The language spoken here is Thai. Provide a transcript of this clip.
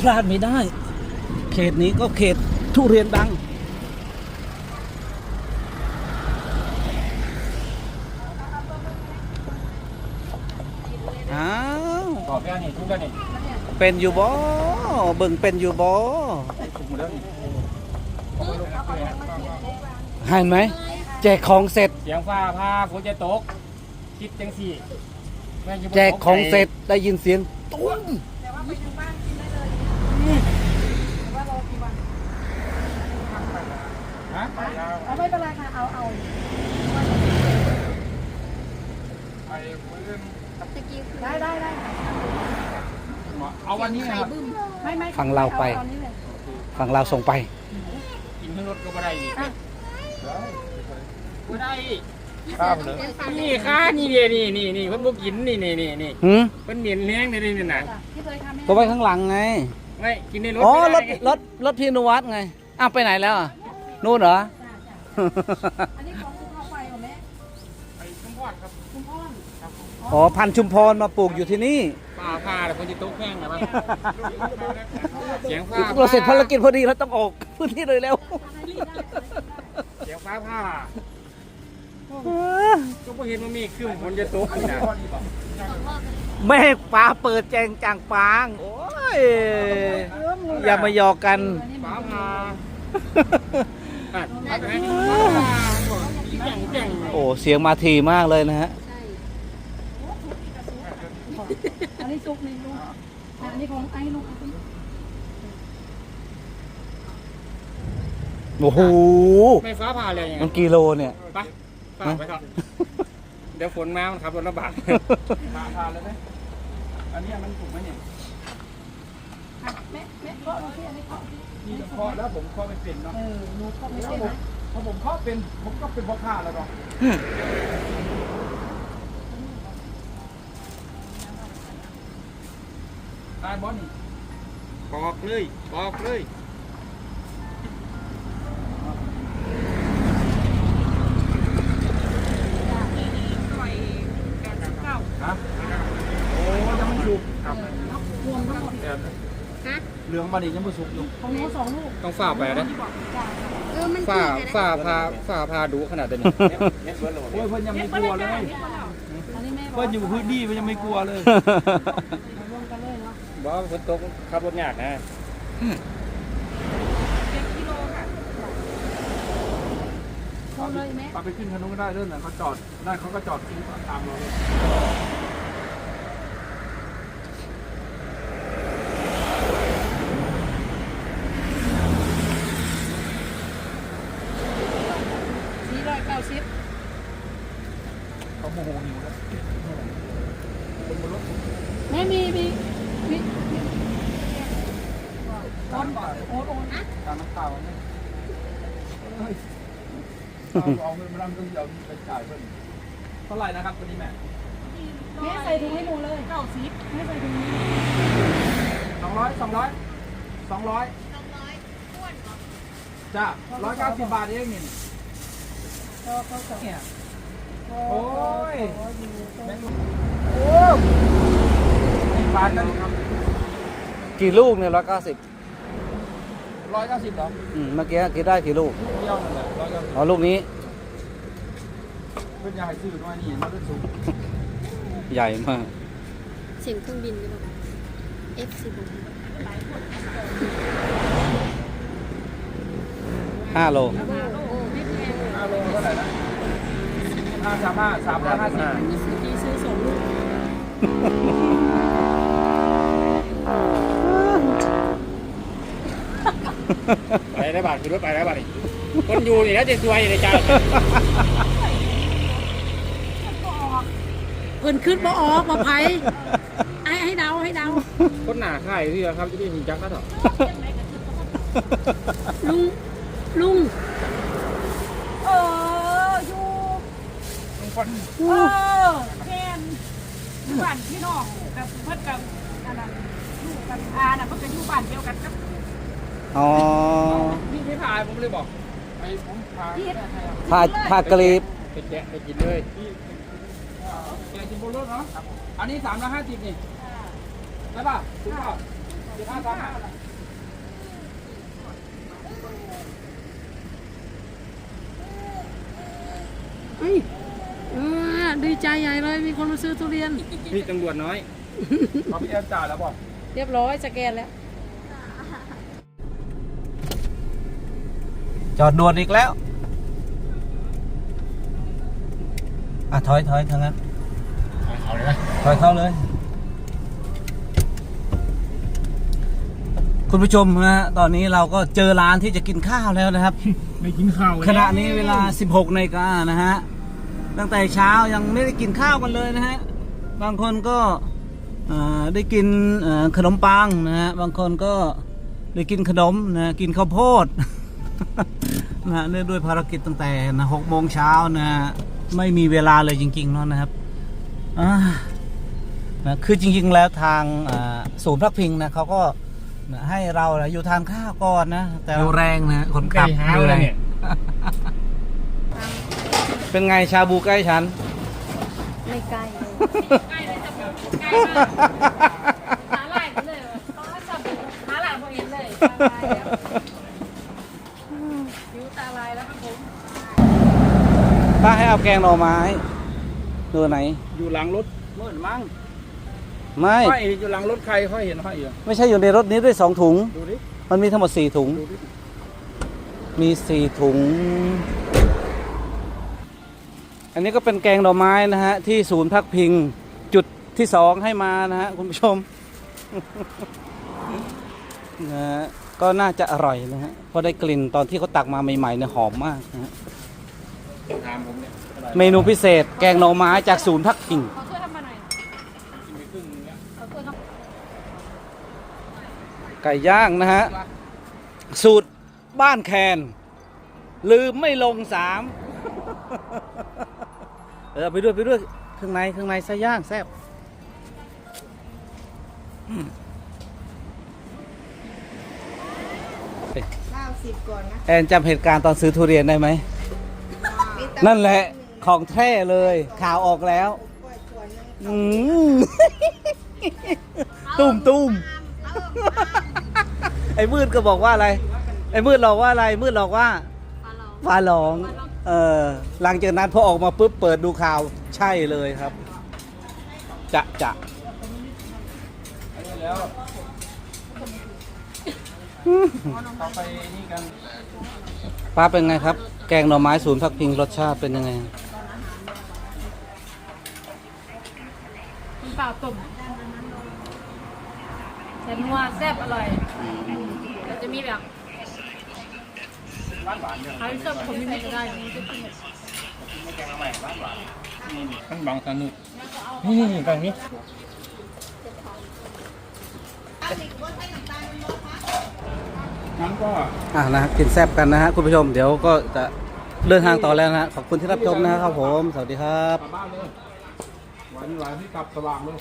พลาดไม่ได้ เขตนี้ก็เขตทุเรียนดัง อ้าวขอบแค่นี้ทุกแค่นี้เป็นอยู่บ่เบิ่งเป็นอยู่บ่ถูกหมดแล้วนี่เห็นไหม แจกของเสร็จ เสียงฟ้าพาฝนจะตก คิดจังสี่แม่งจะบ่แจกของเสร็จตได้ยินเสียงตุ้ม ฮะเอาไม่เป็นไรค่ะ เอาเอาไอ้เรื่องตะกี้ได้ได้ได้ค่ะเอาวันนี้นะครับ ไม่ไม่ฝั่งเราไป อตอนนี้เลยฝั่งเราส่งไป กินทั้งรถก็ไม่ได้อีกอะไม่ได้ข้าวเลยนี่ข้านี่เดียนี่นี่นี่เพิ่นบ่กินนี่นี่นี่นี่หืมเพิ่นเหม็นแห้งในนี่น่ะจ้ะพี่เลยค่ะแม่ก็ไว้ข้างหลังไง ไม่กินในรถอ๋อ รไม่ถ ได้ไงรถ รถพี่นวัดไง อ้าว ไปไหนแล้วอะ นู่นเหรอจ้ะจ้ะอันนี้ของคุณพ่อไฟของแม่ไอ้ชุมพรครับคุณพ่ออ๋อพันธุ์ชุมพรมาปลูกอยู่ที่นี่ฟ้าพาแต่คนจะตกแห้งนะมั้งเสียงฟ้าเราเสร็จภารกิจพอดีเราต้องออกพื้นที่เลยแล้ว เสียงฟ้าผ่าก็บ่เห็นว่ามีคือฝนจะตกนี่นะแม่ป้าเปิดแจงจางปาง โอ้ย อย่ามาหยอกกันฟ้าผ่าอะเอาไปให้ฟ้าผ่าแจ่งแจ่ง โอ้เสียงมาทีมากเลยนะฮะอันนี้ซุกนี่ลูกอันนี้ของไอ้ลูกโอ้โหไม่ฟ้าผ่าเลยยังไงมันกิโลเนี่ยไปฟ้าไปครับเดี๋ยวฝนมามันขับรถลำบากฟ้าผ่าเลยไหมอันนี้มันถูกไหมเนี่ยอะแม่แม่เคาะดูสิอันนี้เคาะสินี่เคาะแล้วผมเคาะไม่เป็นเนาะเออหนูเคาะไม่เป็นนะพอผมเคาะเป็นผมก็เป็นพ่อค้าแล้วก็ตายบอสนี่บอกเลยบอกเลย ฮะโอ้ยังไม่สุกครับ รวมทั้งหมด เหลืองมาดิยังไม่สุกอยู่ของหนูสองลูกต้องฝ่าไปนะจ้ะฝ่าฝ่าพาฝ่าพาดูขนาดนี้โอ้ยเพิ่นยังไม่กลัวเลย อันนี้แม่บอเพิ่กนอยู่พื้นที่เพิ่นยังไม่กลัวเลย รวมกันเลยเนาะบอกว่าฝนตกขับรถยากนะโทรเลยแม่ปไปขึ้นคันนู้นก็ได้เรื่องนั้นเขาจอดได้เขาก็จอดตามเราเลย สี่ร้อยเก้าสิบ เขาโมโหหิวแล้วคนบนรถแม่มีมีมีโอนโอนโอนนะตามน้ำตาวันนี้เอาเอาเงินมาลำต้องเดียวไปจ่ายเพิ่นเท่าไหร่นะครับวันนี้แม่แม่ใส่ถุงให้หนูเลยเก้าสิบแม่ใส่ถุงสองร้อยสองร้อยสองร้อยจ้าร้อยเก้าสิบบาทเองนี่ก็ก็จะเนี่ย โอ้ยโอ้บาทกันครับกี่ลูกเนี่ยร้อยเก้าสิบร้อยเก้าสิบเหรอเมื่อกี้กี่ได้กี่ลูกลูกเดียวนั่นแหละร้อยเก้าสิบอ๋อลูกนี้ เพื่อนยายซื้อด้วยนี่มันเป็นสูงใหญ่มาก เสียงเครื่องบินหรือเปล่า F16 ห้าโล โอ้โอ้ไม่แพง ห้าโลเท่าไหร่นะ ห้าสามห้าสามร้อยห้าสิบมีซื้อดีซื้อสองลูกไปได้บาทคือรถไปได้บาทนี่คนอยู่นี่แล้วจะซวยในใจเพิ่นขึ้นบ่ออกบ่ไผให้ให้เดาให้เดาคนหนาข่ายที่ครับจะได้หินจักรนะเถอะลุงลุงเอออยู่ คนเออแฟนอยู่บ้านพี่น้องกับเพิ่นกับอันนั้นลูกกับอาน่ะเพิ่นก็อยู่บ้านเดียวกันกับอ๋อนี่ไม่พายผมเลยบอกไอ้ผมพาพี่ผ้าผ้ากรีบไปแกะไปกินเลยแกะกินบนรถเนาะอันนี้สามร้อยห้าสิบนี่ได้ป่ะถูกป่ะเฮ้ยเออดี ใจใหญ่เลยมีคนมาซื้อทุเรียน นี่ตำรวจน้อยเขาพี่แอนจ่ายแล้วบอกเรียบร้อยสแกนแล้ว จอดด่วนอีกแล้ว อะถอยถอยทางนั้นเอาเลยนะถอยเข้าเลย คุณผู้ชมนะฮะตอนนี้เราก็เจอร้านที่จะกินข้าวแล้วนะครับ ไม่กินข้าวขณะนี้เวลา 16นาฬิกานะฮะ ตั้งแต่เช้ายังไม่ได้กินข้าวกันเลยนะฮะ บางคนก็เอ่อได้กินเอ่อขนมปังนะฮะ บางคนก็ได้กินขนมนะกินข้าวโพดนะฮะเนื่องด้วยภารกิจตั้งแต่นะหกโมงเช้านะฮะไม่มีเวลาเลยจริงๆเนาะนะครับอ่านะคือจริงๆแล้วทางอ่าศูนย์พักพิงนะเขาก็นะให้เรานะอยู่ทานข้าวก่อนนะแต่เราแรงนะคนขับไก่หาวเลย เนี่ยเป็นไงชาบูใกล้ฉัน ไม่ใกล้เลยใกล้เลยจะบอกใกล้มากหาหลายเลยเขาจับหาหลายพอเห็นเลยตาลายแล้วคิ้วตาลายแล้วครับผมป้าให้เอาแกงหน่อไม้ตัวไหน อยู่หลังรถเมื่อมั้งไม่ ห้อยอยู่หลังรถใครค่อยเห็นห้อยอยู่ไม่ใช่อยู่ในรถนี้ด้วยสองถุง ดูดิมันมีทั้งหมดสี่ถุง ดูดิมีสี่ถุง อันนี้ก็เป็นแกงหน่อไม้นะฮะที่ศูนย์พักพิงจุดที่สองให้มานะฮะคุณผู้ชมนะฮะก็น่าจะอร่อยนะฮะเพราะได้กลิ่นตอนที่เขาตักมาใหม่ๆเนี่ยหอมมากนะฮะถามผมเนี่ยอะไรเมนูพิเศษแกงหน่อไม้จากศูนย์พักพิงเขาช่วยทำมาหน่อยกินไปครึ่งนึงแล้วเขาช่วยทำไก่ย่างนะฮะ สูตรบ้านแคน ลืมไม่ลงสาม เออไปด้วยไปด้วยข้างในข้างในไส้ย่างแซ่บอืมเก้าสิบก่อนนะแอนจำเหตุการณ์ตอนซื้อทุเรียนได้ไหม มีตนั่นแหละของแท้เลยข่าวออกแล้ว กล้วยขวดนึงอืมตุ้มตุ้มไอ้มืดก็บอกว่าอะไร ไอ้มืดหลอกว่าอะไร มืดหลอกว่าฟ้าร้อง เออหลังจากนั้นพอออกมาปุ๊บเปิดดูข่าวใช่เลยครับ จะจะแล้วเราไปนี่กันป้าเป็นไงครับ แกงหน่อไม้ศูนย์พักพิงรสชาติเป็นยังไงมันเปล่าตุ่มแซ่บนัวแซ่บอร่อยแต่จะมีแบบ ใครชอบผมมีเม็ดก็ได้มีจะกินมันบังสนุกนี่นี่ตรงนี้งั้นก็อะนะกินแซบกันนะฮะคุณผู้ชมเดี๋ยวก็จะเดินทางต่อแล้วนะฮะขอบคุณที่รับชมนะครับผม สวัสดีครับ กลับบ้านเลยหวานหวานที่กลับสว่างเลย